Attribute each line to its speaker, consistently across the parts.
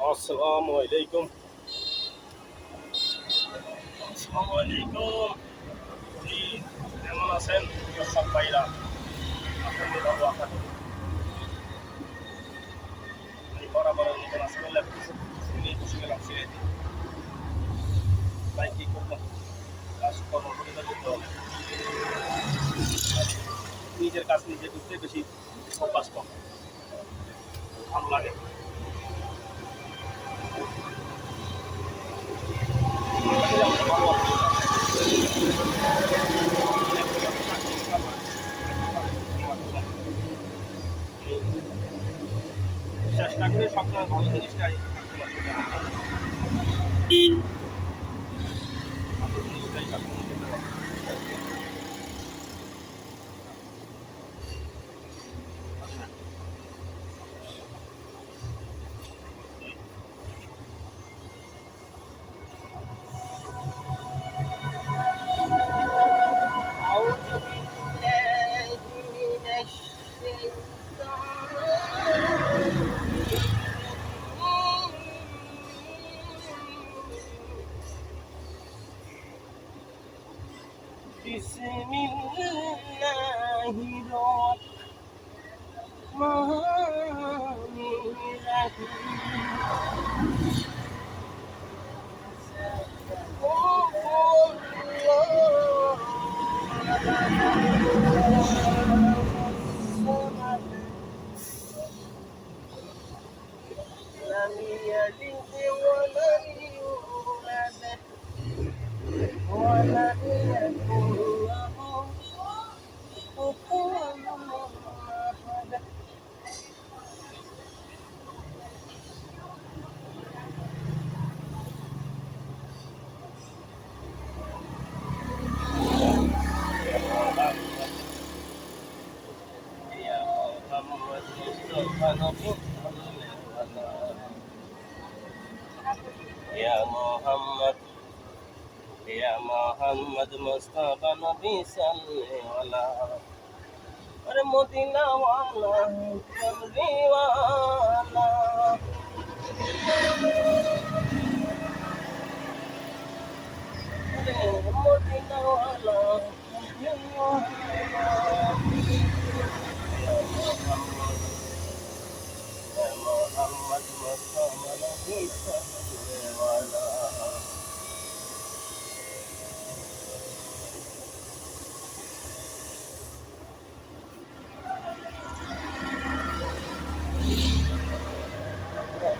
Speaker 1: আসসালামু আলাইকুম আসসালামু আলাইকুম কেমন আছেন সব ভাইরা আপনাদের বাবু আপনার আমি বরাবর নতুন আসলে খুশি সিলেটে তাই কি করব কাজকর্ম পরিবার করতে হবে নিজের কাজ নিজে করতে বেশি অভ্যাস কম ভালো লাগে চেষ্টা করে সবসময় ভালো জিনিসটাই
Speaker 2: うん。
Speaker 1: يا محمد يا محمد مصطفى نبي صلي على اور مدینہ والا کمری والا مدینہ والا کمری والا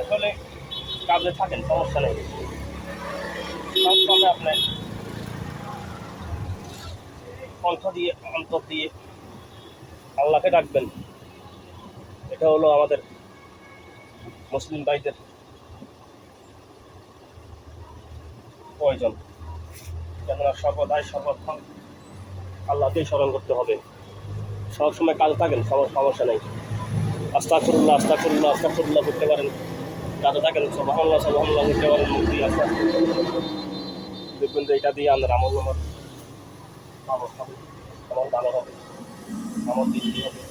Speaker 1: আসলে কাজে থাকেন সমস্যা নেই আপনার দিয়ে দিয়ে আল্লাহকে ডাকবেন এটা হলো আমাদের মুসলিম ভাইদের প্রয়োজন কেননা সর্বদাই সর্বক্ষণ আল্লাহকেই স্মরণ করতে হবে। সব সময় কাজে থাকেন, সম- সমস্যা নেই। আস্তা করুল্লাহ আস্তা করুল্লাহ আস্তা করুল্লাহ করতে পারেন। কাজে থাকেন সবাহান্লাহ সবাহান্লাহ করতে পারেন মুক্তি আস্তা দেখবেন যে এটা দিয়ে আমাদের আমল নামার আমল হবে। আমল ভালো হবে, আমল বৃদ্ধি হবে।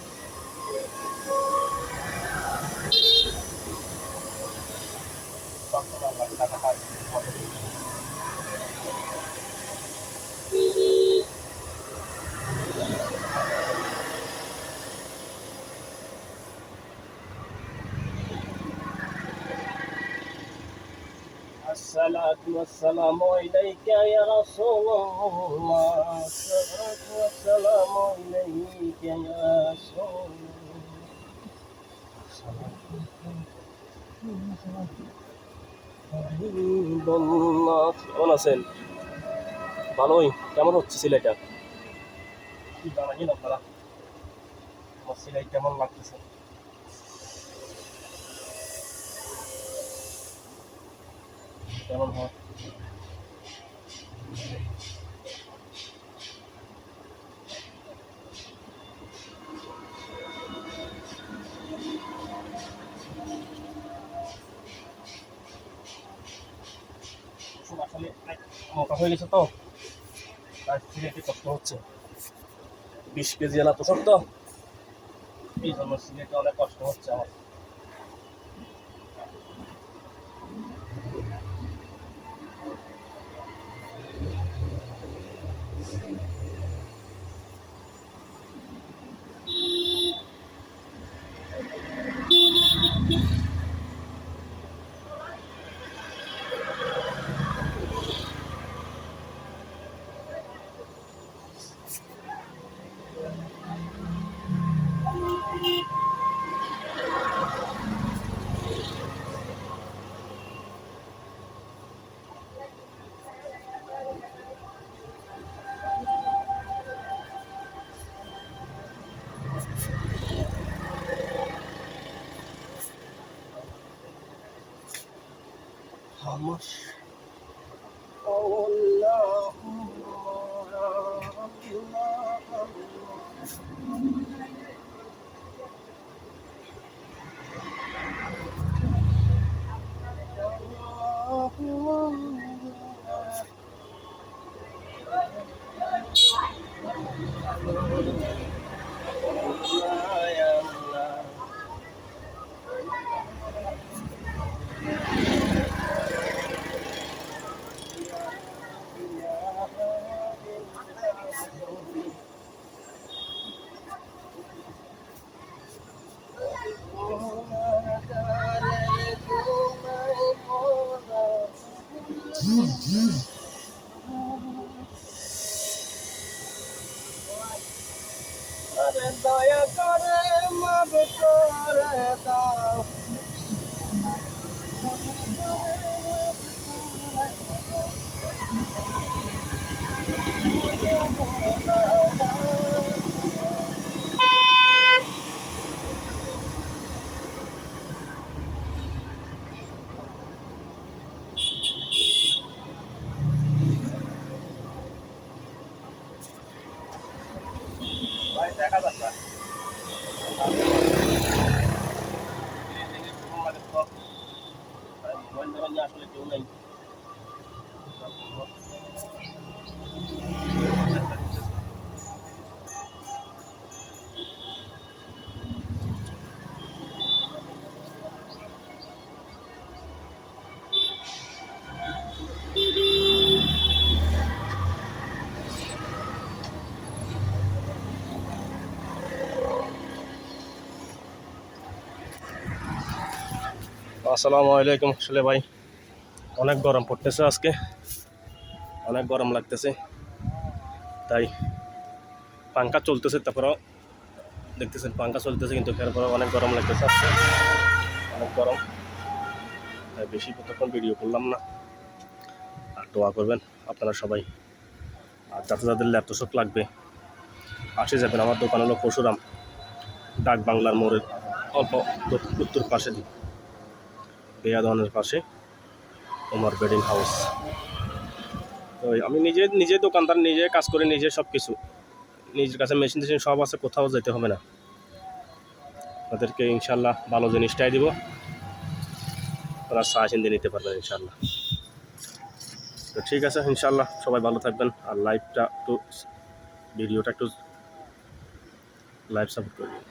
Speaker 1: الصلاة والسلام إليك يا رسول الله الصلاة والسلام إليك يا رسول الله কেমন আছেন ভালোই কেমন হচ্ছে সিলাইটা কি জানেন আপনারা আমার সিলাই কেমন লাগতেছে কেমন হয় আসলে হয়ে গেছে তো। তাই সিলেটে কষ্ট হচ্ছে। বিশ কেজি এলা তো তো এই জন্য সিলেটে অনেক কষ্ট হচ্ছে আমার। আমার
Speaker 2: আরে দয়া করে মাফ করে দাও।
Speaker 1: ভাই আসসালামু আলাইকুম আসলে ভাই। অনেক গরম পড়তেছে আজকে। অনেক গরম লাগতেছে। তাই পাঙ্খা চলতেছে, তারপরেও দেখতেছেন পাঙ্খা চলতেছে, কিন্তু এরপরে অনেক গরম লাগতেছে আজকে। অনেক গরম। তাই বেশি কতক্ষণ ভিডিও করলাম না। আর দোয়া করবেন আপনারা সবাই। আর যাতে যাদের ল্যাপটপ লাগবে, আসে যাবেন আমার দোকান হলো পরশুরাম ডাক বাংলার মোড়ের অল্প উত্তর পাশে দিই বেয়াদনের পাশে ওমর বেডিং হাউস। তো আমি নিজে নিজে দোকানদার, নিজে কাজ করে, নিজে সব কিছু নিজের কাছে মেশিন টেশিন সব আছে, কোথাও যেতে হবে না। তাদেরকে ইনশাল্লাহ ভালো জিনিসটাই দিব। ওরা সাহায্য নিতে পারবেন ইনশাল্লাহ তো ঠিক আছে ইনশাল্লাহ সবাই ভালো থাকবেন আর লাইভটা একটু, ভিডিওটা একটু লাইভ সাপোর্ট করবেন।